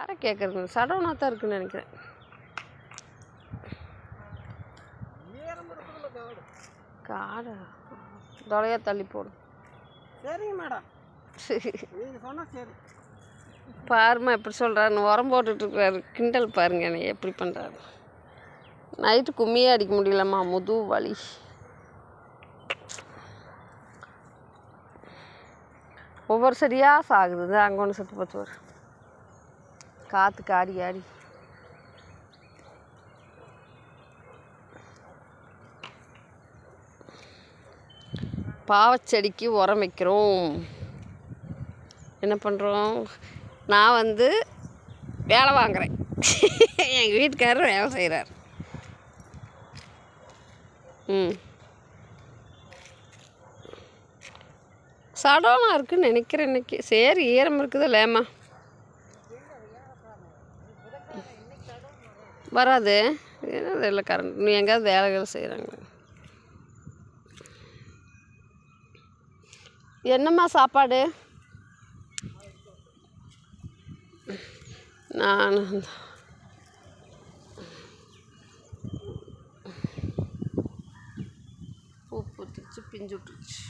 யாரை கேட்குறது சடவுனா தான் இருக்குன்னு நினைக்கிறேன். காடா? தொலையா தள்ளி போடும் சரிங்க மேடம். நீங்கள் சொன்னால் சரி. பாருமா எப்படி சொல்கிறாருன்னு உரம் போட்டுட்ருக்காரு கிண்டல் பாருங்க என்னை எப்படி பண்ணுறாரு நைட்டு கும்மியே அடிக்க முடியலம்மா. முது வலி. ஒவ்வொரு செடியாக சாகுது. அங்கே ஒன்று செத்து போச்சு ஒரு காற்றுக்கு ஆடி ஆடி பாவச்செடிக்கு உரம் வைக்கிறோம். என்ன பண்ணுறோம் நான் வந்து வேலை வாங்குறேன். எங்கள் வீட்டுக்காரர் வேலை செய்கிறார் ம். சடனா இருக்குன்னு நினைக்கிறேன் இன்றைக்கி சரி ஈரம் இருக்குது வராது. ஏன்னா இல்லை கரண்ட் நீ எங்கேயாவது வேலைகள் செய்கிறாங்க என்னம்மா சாப்பாடு? நான் பூ பூத்துச்சு பிஞ்சு விட்டுருச்சு.